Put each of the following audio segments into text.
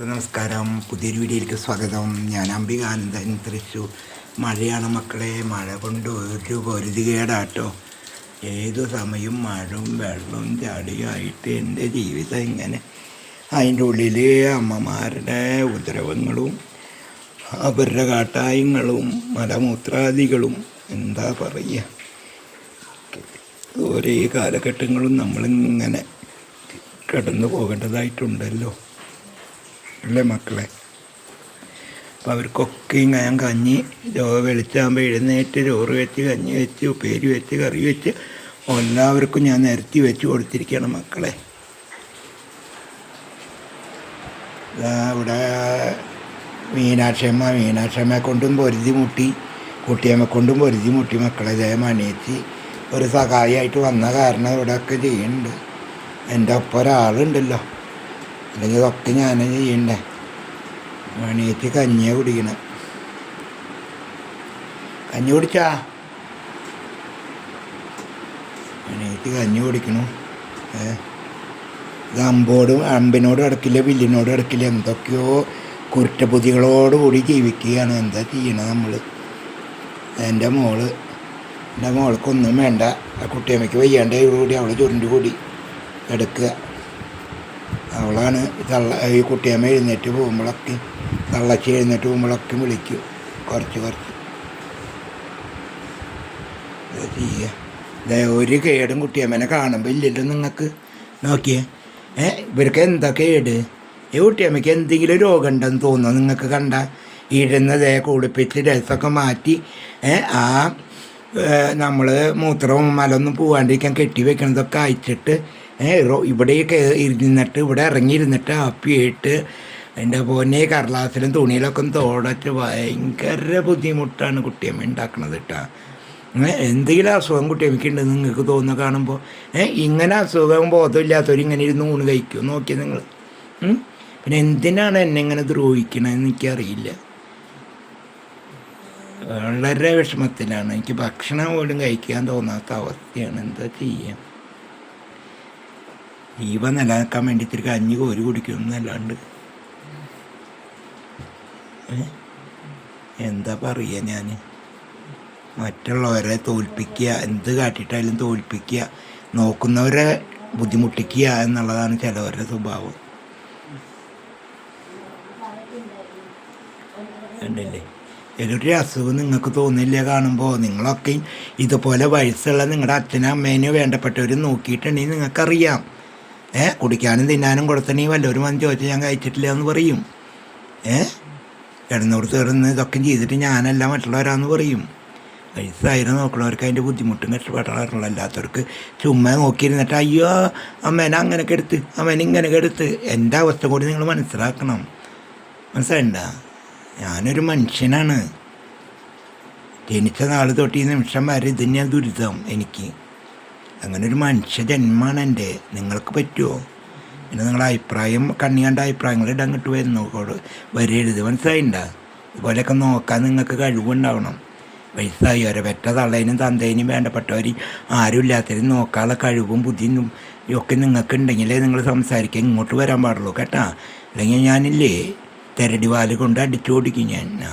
എല്ലാവർക്കും നമസ്കാരം. പുതിയൊരു വീഡിയോയിലേക്ക് സ്വാഗതം. ഞാൻ അംബികാനന്ദൻ തൃശ്ശൂർ. മഴയാണ് മക്കളെ. മഴ കൊണ്ട് ഒരു പൊരുതികേടാട്ടോ ഏതു സമയം മഴവും വെള്ളവും ചാടിയായിട്ട് എന്റെ ജീവിതം ഇങ്ങനെ. അതിന്റെ ഉള്ളിൽ അമ്മമാരുടെ ഉത്തരവങ്ങളും അവരുടെ കാട്ടായങ്ങളും മലമൂത്രാദികളും. എന്താ പറയുക? ഓരോ കാലഘട്ടങ്ങളും നമ്മളിങ്ങനെ കടന്നു പോകേണ്ടതായിട്ടുണ്ടല്ലോ അല്ലേ മക്കളെ? അപ്പോൾ അവർക്കൊക്കെ ഞാൻ കഞ്ഞി വെളിച്ചാകുമ്പോൾ എഴുന്നേറ്റ് ചോറ് വെച്ച് കഞ്ഞി വെച്ച് ഉപ്പേരി വെച്ച് കറി വെച്ച് എല്ലാവർക്കും ഞാൻ നിരത്തി വെച്ച് കൊടുത്തിരിക്കുകയാണ് മക്കളെ. ഇവിടെ മീനാക്ഷമ്മ മീനാക്ഷമ്മയെ കൊണ്ടും പൊരുതി മുട്ടി കുട്ടിയമ്മ കൊണ്ടും പൊരുതി മുട്ടി മക്കളെ ജയം അണിയിച്ച് ഒരു സഹായിയായിട്ട് വന്ന കാരണം ഇവിടെയൊക്കെ ചെയ്യുന്നുണ്ട്. എന്റെ ഒപ്പം ഒരാളുണ്ടല്ലോ. അല്ലെങ്കിൽ ഇതൊക്കെ ഞാൻ ചെയ്യണ്ടേ? മണിയേറ്റ് കഞ്ഞിയെ കുടിക്കണം. കഞ്ഞി കുടിച്ചാ? മണിയേറ്റ് കഞ്ഞി കുടിക്കണു. ഏ? ഇത് അമ്പോടും അമ്പിനോട് കിടക്കില്ല വില്ലിനോട് കിടക്കില്ല എന്തൊക്കെയോ കുറ്റബുദ്ധികളോടുകൂടി ജീവിക്കുകയാണ്. എന്താ ചെയ്യണത് നമ്മൾ എന്റെ മോൾ എന്റെ മോൾക്കൊന്നും വേണ്ട. ആ കുട്ടിയമ്മയ്ക്ക് വയ്യാണ്ടോടുകൂടി അവൾ ചുരുണ്ട് കൂടി എടുക്കുക. അവളാണ് തള്ള ഈ കുട്ടിയമ്മ എഴുന്നേറ്റ് പോകുമ്പോഴൊക്കെ തള്ളച്ചി എഴുന്നേറ്റ് പോകുമ്പോഴൊക്കെ വിളിക്കും. കുറച്ച് കുറച്ച്. ചെയ്യുക ഒരു കേടും കുട്ടിയമ്മനെ കാണുമ്പോൾ ഇല്ലല്ലോ നിങ്ങൾക്ക് നോക്കിയേ. ഏ ഇവർക്ക് എന്താ കേട്? ഈ കുട്ടിയമ്മയ്ക്ക് എന്തെങ്കിലും രോഗം ഉണ്ടെന്ന് തോന്നുന്നു നിങ്ങൾക്ക് കണ്ട? ഇരുന്നതേ കുളിപ്പിച്ച് രസമൊക്കെ മാറ്റി ആ നമ്മൾ മൂത്രവും മലൊന്നും പോവാണ്ടിരിക്കാൻ കെട്ടി വെക്കണതൊക്കെ അയച്ചിട്ട് ഇവിടെയൊക്കെ ഇരുന്നിട്ട് ഇവിടെ ഇറങ്ങിയിരുന്നിട്ട് ആപ്പിയിട്ട് എന്റെ പോന്നെ കടലാസിലും തുണിയിലൊക്കെ ഒന്ന് തോടച്ച് ഭയങ്കര ബുദ്ധിമുട്ടാണ് കുട്ടിയമ്മ ഉണ്ടാക്കണത് കേട്ടോ എന്തെങ്കിലും അസുഖം കുട്ടിയമ്മയ്ക്ക് ഉണ്ടെന്ന് നിങ്ങൾക്ക് തോന്നുന്ന കാണുമ്പോൾ ഇങ്ങനെ അസുഖം ബോധമില്ലാത്തവർ ഇങ്ങനെ ഇരുന്ന് ഊണ് കഴിക്കും നോക്കിയത് നിങ്ങൾ പിന്നെ എന്തിനാണ് എന്നെ ഇങ്ങനെ ദ്രോഹിക്കണമെന്ന് എനിക്കറിയില്ല. വളരെ വിഷമത്തിലാണ്. എനിക്ക് ഭക്ഷണം പോലും കഴിക്കാൻ തോന്നാത്ത അവസ്ഥയാണ്. എന്താ ചെയ്യാം? ജീവ നിലനിൽക്കാൻ വേണ്ടി ഇത്തിരി കഞ്ഞി കോരി കുടിക്കുന്നല്ലാണ്ട്? എന്താ പറയുക ഞാൻ മറ്റുള്ളവരെ തോൽപ്പിക്കുക എന്ത് കാട്ടിയിട്ടായാലും തോൽപ്പിക്കുക നോക്കുന്നവരെ ബുദ്ധിമുട്ടിക്കുക എന്നുള്ളതാണ് ചിലവരുടെ സ്വഭാവം. ഉണ്ടല്ലേ ഒരു അസുഖം നിങ്ങൾക്ക് തോന്നില്ല കാണുമ്പോൾ നിങ്ങളൊക്കെ ഇതുപോലെ വയസ്സുള്ള നിങ്ങളുടെ അച്ഛനും അമ്മേനെയോ വേണ്ടപ്പെട്ടവരും നോക്കിയിട്ടുണ്ടെങ്കിൽ നിങ്ങൾക്കറിയാം. ഏ കുടിക്കാനും തിന്നാനും കൊടുത്തണീ വല്ലവരും വന്ന് ചോദിച്ചാൽ ഞാൻ കഴിച്ചിട്ടില്ല എന്ന് പറയും. ഏ കിടന്നോടത്ത് കിടന്ന് ഇതൊക്കെ ചെയ്തിട്ട് ഞാനല്ല മറ്റുള്ളവരാന്ന് പറയും. വയസ്സായിരുന്നു നോക്കണവർക്ക് അതിന്റെ ബുദ്ധിമുട്ടും കഷ്ടപ്പെട്ടുള്ള അല്ലാത്തവർക്ക് ചുമ്മാ നോക്കിയിരുന്നിട്ട് അയ്യോ അമ്മേനെ അങ്ങനെ എടുത്ത് അമ്മേനെ ഇങ്ങനെ എടുത്ത് എന്റെ അവസ്ഥ കൂടി നിങ്ങൾ മനസ്സിലാക്കണം. മനസ്സിലായിണ്ട? ഞാനൊരു മനുഷ്യനാണ്. ജനിച്ച നാൾ തൊട്ട് ഈ നിമിഷം വരെ ഇത് തന്നെയാണ് ദുരിതം എനിക്ക്. അങ്ങനെ ഒരു മനുഷ്യ ജന്മമാണ് എന്റെ. നിങ്ങൾക്ക് പറ്റുമോ? പിന്നെ നിങ്ങളുടെ അഭിപ്രായം കണ്ണി കണ്ട അഭിപ്രായങ്ങൾ ഇടാൻ കിട്ടു വരുന്നു വരരുത് മനസ്സിലായിണ്ട? ഇതുപോലെയൊക്കെ നോക്കാൻ നിങ്ങൾക്ക് കഴിവുണ്ടാവണം. വയസ്സായി അവരെ പെറ്റ തള്ളേനും തന്തേനും വേണ്ടപ്പെട്ടവർ ആരും ഇല്ലാത്തവരും നോക്കാനുള്ള കഴിവും ബുദ്ധിയും ഒക്കെ നിങ്ങൾക്ക് ഉണ്ടെങ്കിലേ നിങ്ങൾ സംസാരിക്കാൻ ഇങ്ങോട്ട് വരാൻ പാടുള്ളൂ കേട്ടാ? അല്ലെങ്കിൽ ഞാനില്ലേ? തെരടി വാൽ കൊണ്ട് അടിച്ചു ഓടിക്കും ഞാൻ.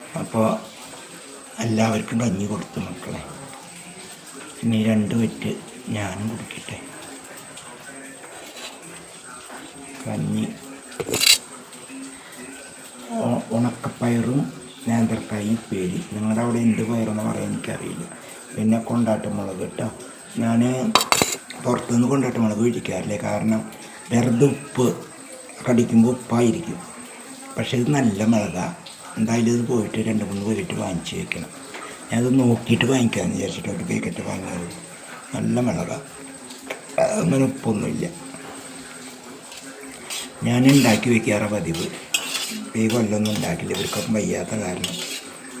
അപ്പോൾ എല്ലാവർക്കും കഞ്ഞി കൊടുത്തു മക്കളെ. ഇനി രണ്ട് വെറ്റ് ഞാനും കുടിക്കട്ടെ. കഞ്ഞി. ഉണക്കപ്പയറും നേന്ത്രക്കായും പേരി നിങ്ങളുടെ അവിടെ എന്ത് പയറെന്ന് പറയാൻ എനിക്കറിയില്ല. പിന്നെ കൊണ്ടാട്ട മുളക് കേട്ടോ. ഞാൻ പുറത്തുനിന്ന് കൊണ്ടാട്ട മുളക് കഴിക്കാറില്ല കാരണം വെറുതെ ഉപ്പ് കടിക്കുമ്പോൾ ഉപ്പായിരിക്കും. പക്ഷേ ഇത് നല്ല മുളകാണ് എന്തായാലും ഇത് പോയിട്ട് രണ്ട് മൂന്ന് പോയിട്ട് വാങ്ങിച്ച് വെക്കണം. ഞാനത് നോക്കിയിട്ട് വാങ്ങിക്കാമെന്ന് വിചാരിച്ചിട്ട് ഒരു പാക്കറ്റ് വാങ്ങിയത് നല്ല മിളകാണ് അങ്ങനെ ഉപ്പൊന്നുമില്ല. ഞാൻ ഉണ്ടാക്കി വെക്കാറ പതിവ്. ഈ കൊല്ലൊന്നും ഉണ്ടാക്കില്ല. ഇവർക്കൊപ്പം വയ്യാത്ത കാരണം.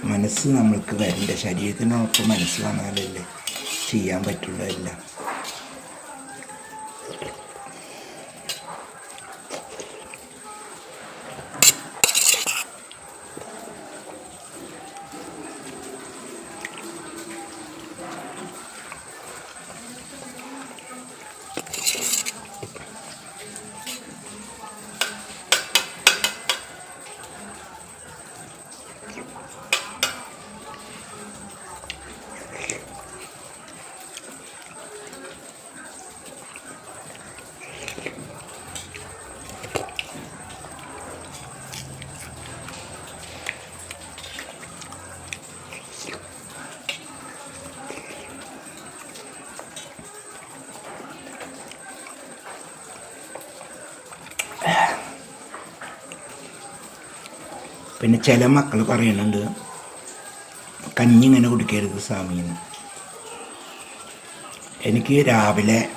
മനസ്സ് നമ്മൾക്ക് വരണ്ട. ശരീരത്തിനൊപ്പം മനസ്സ് വന്നാലല്ലേ ചെയ്യാൻ പറ്റുള്ളൂ പിന്നെ ചില മക്കൾ പറയുന്നുണ്ട് കഞ്ഞി ഇങ്ങനെ കുടിക്കരുത് സ്വാമിന്ന്. എനിക്ക് രാവിലെ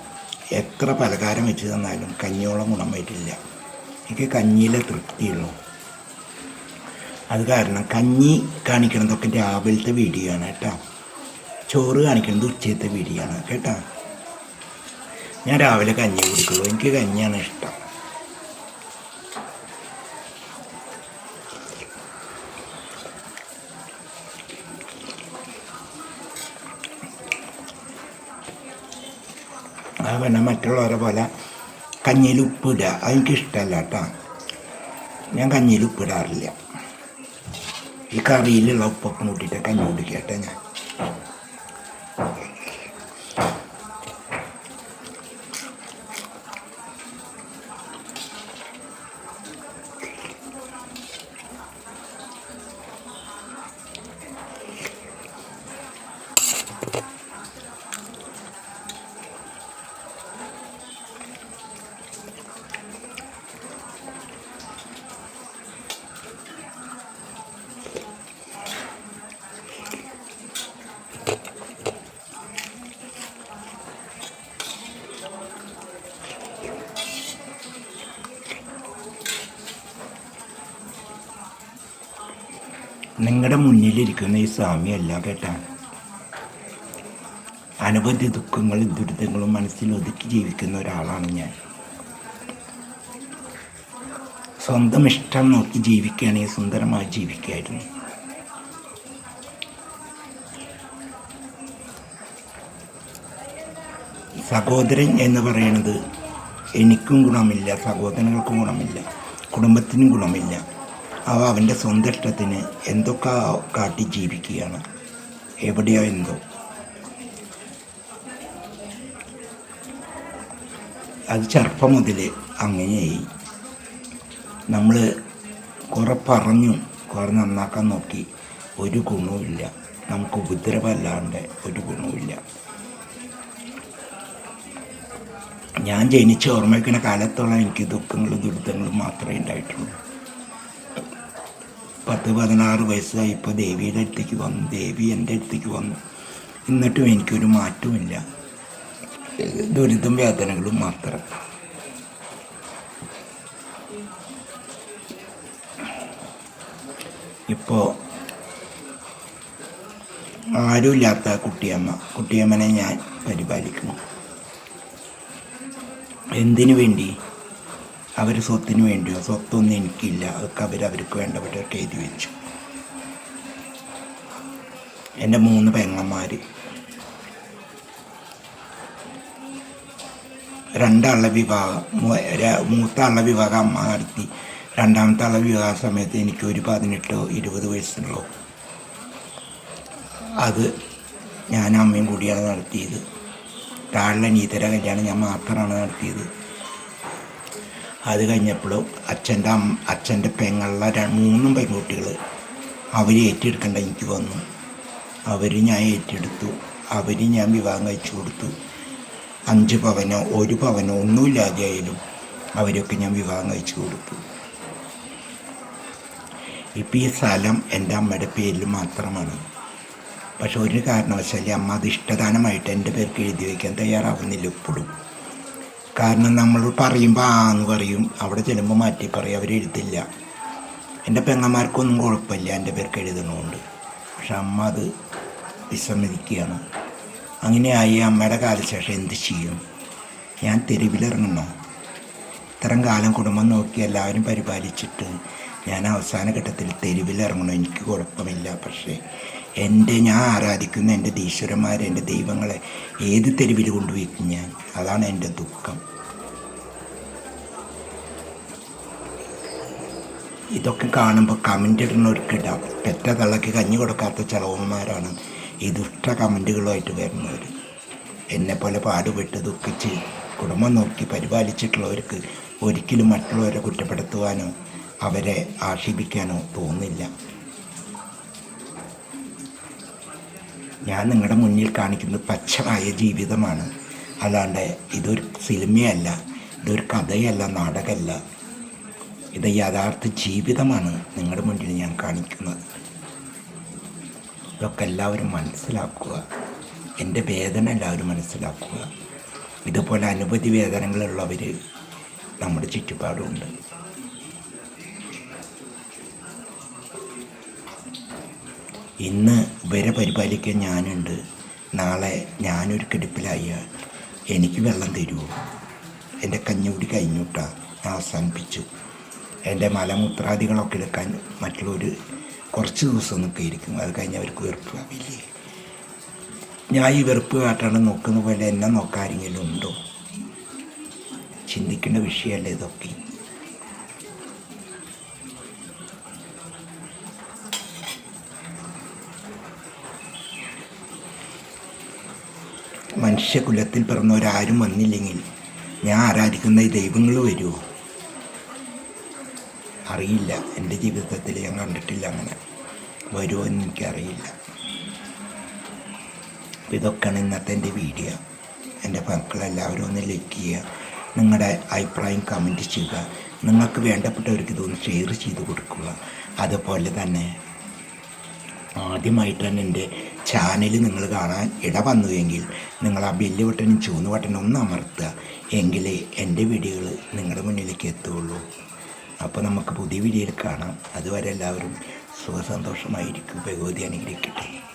എത്ര പലഹാരം വെച്ച് തന്നാലും കഞ്ഞിയോളം ഗുണം പറ്റില്ല എനിക്ക് കഞ്ഞിയിലെ തൃപ്തിയുള്ളൂ അത് കാരണം കഞ്ഞി കാണിക്കണതൊക്കെ രാവിലത്തെ വീഡിയോ ആണ് കേട്ടോ. ചോറ് കാണിക്കുന്നത് ഉച്ചയത്തെ വീഡിയോ ആണ് കേട്ടോ. ഞാൻ രാവിലെ കഞ്ഞി കുടിക്കുള്ളൂ. എനിക്ക് കഞ്ഞിയാണ് ഇഷ്ടം. അത് പിന്നെ മറ്റുള്ളവരെ പോലെ കഞ്ഞിയിൽ ഉപ്പിടുക അതെനിക്ക് ഇഷ്ടമല്ല കേട്ടോ ഞാൻ കഞ്ഞിയിൽ ഉപ്പിടാറില്ല ഈ കറിയിലുള്ള ഉപ്പൊക്കെ കൂട്ടിയിട്ട് കഞ്ഞി കുടിക്കട്ടെ ഞാൻ. നിങ്ങളുടെ മുന്നിലിരിക്കുന്ന ഈ സ്വാമിയല്ല കേട്ടാണ് അനവധി ദുഃഖങ്ങളും ദുരിതങ്ങളും മനസ്സിൽ ഒതുക്കി ജീവിക്കുന്ന ഒരാളാണ് ഞാൻ. സ്വന്തം ഇഷ്ടം നോക്കി ജീവിക്കുകയാണെങ്കിൽ സുന്ദരമായി ജീവിക്കായിരുന്നു സഹോദരൻ എന്ന് പറയുന്നത് എനിക്കും ഗുണമില്ല സഹോദരങ്ങൾക്കും ഗുണമില്ല കുടുംബത്തിനും ഗുണമില്ല. അവ അവന്റെ സ്വന്തം ഇഷ്ടത്തിന് എന്തൊക്കെ കാട്ടി ജീവിക്കുകയാണ്? എവിടെയോ എന്തോ. അത് ചെറുപ്പം മുതൽ അങ്ങനെയായി. നമ്മൾ കുറെ പറഞ്ഞു കുറെ നന്നാക്കാൻ നോക്കി. ഒരു ഗുണവുമില്ല നമുക്ക് ഉപദ്രവമല്ലാണ്ട് ഒരു ഗുണവുമില്ല ഞാൻ ജനിച്ച് ഓർമ്മിക്കുന്ന കാലത്തോളം എനിക്ക് ദുഃഖങ്ങളും ദുരിതങ്ങളും മാത്രമേ ഉണ്ടായിട്ടുള്ളൂ. പത്ത് പതിനാറ് വയസ്സായി ഇപ്പോൾ ദേവിയുടെ അടുത്തേക്ക് വന്നു. ദേവി എന്റെ അടുത്തേക്ക് വന്നു. എന്നിട്ടും എനിക്കൊരു മാറ്റമില്ല ദുരിതം വേദനകളും മാത്രം. ഇപ്പോൾ ആരുമില്ലാത്ത കുട്ടിയമ്മ. കുട്ടിയമ്മനെ ഞാൻ പരിപാലിക്കുന്നു. എന്തിനു വേണ്ടി? അവർ സ്വത്തിന് വേണ്ടിയോ സ്വത്തൊന്നും എനിക്കില്ല. അതൊക്കെ അവർ അവർക്ക് വേണ്ടപ്പെട്ടൊക്കെ എഴുതി വെച്ചു. എന്റെ മൂന്ന് പെങ്ങന്മാർ രണ്ടാളുടെ വിവാഹം മൂത്ത ആളുടെ വിവാഹം അമ്മ നടത്തി. രണ്ടാമത്തെ ആളുടെ വിവാഹ സമയത്ത് എനിക്ക് ഒരു പതിനെട്ടോ ഇരുപത് വയസ്സുള്ളൂ. അത് ഞാൻ അമ്മയും കൂടിയാണ് നടത്തിയത്. താഴെ നീതര കല്യാണം ഞാൻ മാത്രമാണ് നടത്തിയത്. അത് കഴിഞ്ഞപ്പോഴും അച്ഛന്റെ അച്ഛന്റെ പെങ്ങളുടെ ര- മൂന്നും പെൺകുട്ടികൾ അവർ ഏറ്റെടുക്കേണ്ട എനിക്ക് വന്നു. അവർ ഞാൻ ഏറ്റെടുത്തു. അവർ ഞാൻ വിവാഹം കഴിച്ചു കൊടുത്തു. അഞ്ച് പവനോ ഒരു പവനോ ഒന്നുമില്ലാതെയായാലും അവരൊക്കെ ഞാൻ വിവാഹം കഴിച്ചു കൊടുത്തു. ഇപ്പം ഈ സ്ഥലം എന്റെ അമ്മയുടെ പേരിൽ മാത്രമാണ്. പക്ഷെ ഒരു കാരണവശാലും അമ്മ അത് ഇഷ്ടദാനമായിട്ട് എന്റെ പേർക്ക് എഴുതി വയ്ക്കാൻ തയ്യാറാവുന്നില്ല ഇപ്പോഴും. കാരണം നമ്മൾ പറയുമ്പോൾ ആ എന്ന് പറയും. അവിടെ ചെല്ലുമ്പോൾ മാറ്റി പറയും അവരെഴുതില്ല എന്റെ പെങ്ങന്മാർക്കൊന്നും കുഴപ്പമില്ല എന്റെ പേർക്ക് എഴുതണമുണ്ട് പക്ഷെ അമ്മ അത് വിസമ്മതിക്കുകയാണ്. അങ്ങനെയായി അമ്മയുടെ കാലശേഷം എന്ത് ചെയ്യും? ഞാൻ തെരുവിലിറങ്ങണോ ഇത്രയും കാലം കുടുംബം നോക്കി എല്ലാവരും പരിപാലിച്ചിട്ട് ഞാൻ അവസാന ഘട്ടത്തിൽ തെരുവിലിറങ്ങണോ എനിക്ക് കുഴപ്പമില്ല. പക്ഷേ എന്റെ ഞാൻ ആരാധിക്കുന്ന എന്റെ ഈശ്വരന്മാരെ എന്റെ ദൈവങ്ങളെ ഏത് തെരുവിൽ കൊണ്ടുപോയിക്കും ഞാൻ? അതാണ് എന്റെ ദുഃഖം. ഇതൊക്കെ കാണുമ്പോൾ കമന്റ് ഇടുന്നവർക്കിടാം പെറ്റ തള്ളക്ക് കഞ്ഞി കൊടുക്കാത്ത ചെലവന്മാരാണ് ഈ ദുഷ്ട കമന്റുകളുമായിട്ട് വരുന്നവർ എന്നെപ്പോലെ പാടുപെട്ട് ദുഃഖിച്ച് കുടുംബം നോക്കി പരിപാലിച്ചിട്ടുള്ളവർക്ക് ഒരിക്കലും മറ്റുള്ളവരെ കുറ്റപ്പെടുത്തുവാനോ അവരെ ആക്ഷേപിക്കാനോ തോന്നില്ല. ഞാൻ നിങ്ങളുടെ മുന്നിൽ കാണിക്കുന്നത് പച്ചമായ ജീവിതമാണ്. അല്ലാണ്ട് ഇതൊരു സിനിമയല്ല ഇതൊരു കഥയല്ല നാടകമല്ല ഇത് യഥാർത്ഥ ജീവിതമാണ് നിങ്ങളുടെ മുന്നിൽ ഞാൻ കാണിക്കുന്നത്. ഇതൊക്കെ എല്ലാവരും മനസ്സിലാക്കുക. എന്റെ വേദന എല്ലാവരും മനസ്സിലാക്കുക. ഇതുപോലെ അനുഭൂതി വേദനകളുള്ളവർ നമ്മുടെ ചുറ്റുപാടുമുണ്ട്. ഇന്ന് ഇവരെ പരിപാലിക്കാൻ ഞാനുണ്ട്. നാളെ ഞാനൊരു കിടപ്പിലായാൽ എനിക്ക് വെള്ളം തരുമോ എന്റെ കഞ്ഞുകൂടി കഴിഞ്ഞുട്ടാ. ഞാൻ അവസാനിപ്പിച്ചു. എന്റെ മലമൂത്രാദികളൊക്കെ എടുക്കാൻ മറ്റുള്ളവർ കുറച്ച് ദിവസം നിൽക്കുകയായിരിക്കും അത് കഴിഞ്ഞ് അവർക്ക് വെറുപ്പ് ആവില്ലേ? ഞാൻ ഈ വെറുപ്പ് കാട്ടാണ് നോക്കുന്ന പോലെ എന്നെ നോക്കാരെങ്കിലും ഉണ്ടോ? ചിന്തിക്കേണ്ട വിഷയമല്ലേ ഇതൊക്കെ. മനുഷ്യകുലത്തിൽ പിറന്നവരാരും വന്നില്ലെങ്കിൽ ഞാൻ ആരാധിക്കുന്ന ഈ ദൈവങ്ങൾ വരുമോ അറിയില്ല. എന്റെ ജീവിതത്തിൽ ഞാൻ കണ്ടിട്ടില്ല അങ്ങനെ. വരുമോ എന്ന് എനിക്കറിയില്ല. അപ്പോൾ ഇതൊക്കെയാണ് ഇന്നത്തെ എന്റെ വീഡിയോ. എന്റെ മക്കളെല്ലാവരും ഒന്ന് ലൈക്ക് ചെയ്യുക. നിങ്ങളുടെ അഭിപ്രായം കമന്റ് ചെയ്യുക. നിങ്ങൾക്ക് വേണ്ടപ്പെട്ടവർക്ക് ഇതൊന്ന് ഷെയർ ചെയ്ത് കൊടുക്കുക. അതുപോലെ തന്നെ ആദ്യമായിട്ടാണ് എന്റെ ചാനൽ നിങ്ങൾ കാണാൻ ഇട വന്നുവെങ്കിൽ നിങ്ങൾ ആ ബെല്ല് ബട്ടനും ചൂന്ന് ബട്ടനും ഒന്ന് അമർത്തുക. എങ്കിലേ എന്റെ വീഡിയോകൾ നിങ്ങളുടെ മുന്നിലേക്ക് എത്തുകയുള്ളൂ. അപ്പോൾ നമുക്ക് പുതിയ വീഡിയോയിൽ കാണാം. അതുവരെ എല്ലാവരും സുഖസന്തോഷമായിരിക്കും. ഭഗവതി അനുഗ്രഹിക്കട്ടെ.